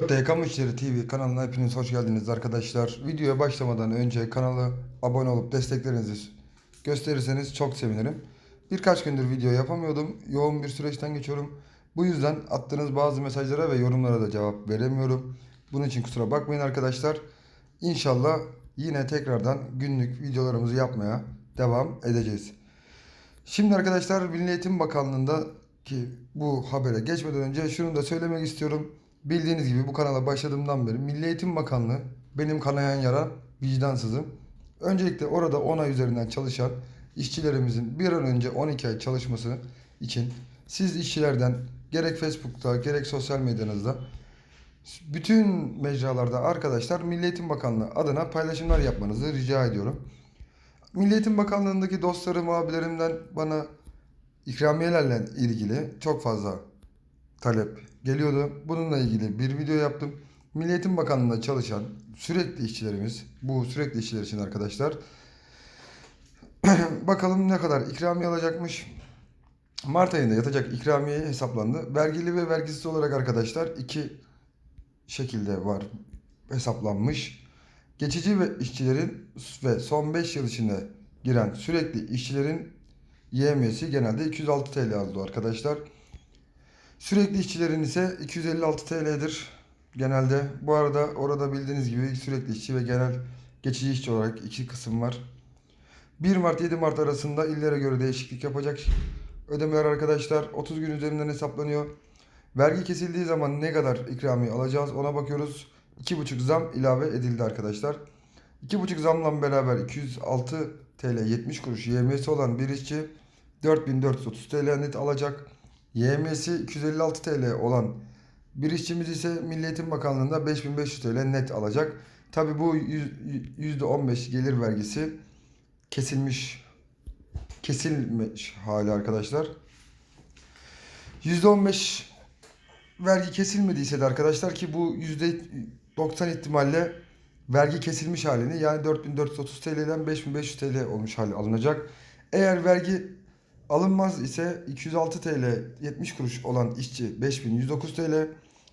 4D Kamu İşleri TV kanalına hepiniz hoş geldiniz arkadaşlar. Videoya başlamadan önce kanala abone olup desteklerinizi gösterirseniz çok sevinirim. Birkaç gündür video yapamıyordum. Yoğun bir süreçten geçiyorum. Bu yüzden attığınız bazı mesajlara ve yorumlara da cevap veremiyorum. Bunun için kusura bakmayın arkadaşlar. İnşallah yine tekrardan günlük videolarımızı yapmaya devam edeceğiz. Şimdi arkadaşlar Milli Eğitim Bakanlığı'nda ki bu habere geçmeden önce şunu da söylemek istiyorum. Bildiğiniz gibi bu kanala başladığımdan beri Milli Eğitim Bakanlığı benim kanayan yara vicdansızım. Öncelikle orada 10 ay üzerinden çalışan işçilerimizin bir an önce 12 ay çalışması için siz işçilerden gerek Facebook'ta gerek sosyal medyanızda bütün mecralarda arkadaşlar Milli Eğitim Bakanlığı adına paylaşımlar yapmanızı rica ediyorum. Milli Eğitim Bakanlığı'ndaki dostlarım, abilerimden bana ikramiyelerle ilgili çok fazla talep geliyordu. Bununla ilgili bir video yaptım. Milli Eğitim Bakanlığı'nda çalışan sürekli işçilerimiz, bu sürekli işçiler için arkadaşlar. Bakalım ne kadar ikramiye alacakmış. Mart ayında yatacak ikramiye hesaplandı. Vergili ve vergisiz olarak arkadaşlar iki şekilde var hesaplanmış. Geçici ve işçilerin ve son 5 yıl içinde giren sürekli işçilerin YM'si genelde 206 TL aldı arkadaşlar. Sürekli işçilerin ise 256 TL'dir genelde. Bu arada orada bildiğiniz gibi sürekli işçi ve genel geçici işçi olarak iki kısım var. 1 Mart 7 Mart arasında illere göre değişiklik yapacak ödemeler arkadaşlar 30 gün üzerinden hesaplanıyor. Vergi kesildiği zaman ne kadar ikramiye alacağız ona bakıyoruz. 2,5 zam ilave edildi arkadaşlar. 2,5 zamla beraber 206 TL 70 kuruş YM'si olan bir işçi 4430 TL net alacak. YM'si 256 TL olan bir işçimiz ise Milli Eğitim Bakanlığı'nda 5500 TL net alacak. Tabi bu yüz- %15 gelir vergisi kesilmiş kesilmiş hali arkadaşlar. %15 vergi kesilmediyse de arkadaşlar ki bu %90 ihtimalle vergi kesilmiş halini yani 4430 TL'den 5500 TL olmuş hali alınacak. Eğer vergi alınmaz ise 206 TL 70 kuruş olan işçi 5109 TL,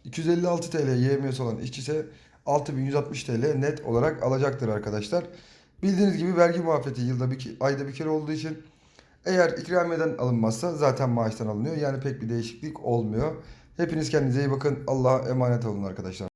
256 TL YMS olan işçi ise 6160 TL net olarak alacaktır arkadaşlar. Bildiğiniz gibi vergi muafiyeti yılda bir, ayda bir kere olduğu için eğer ikramiyeden alınmazsa zaten maaştan alınıyor. Yani pek bir değişiklik olmuyor. Hepiniz kendinize iyi bakın. Allah'a emanet olun arkadaşlar.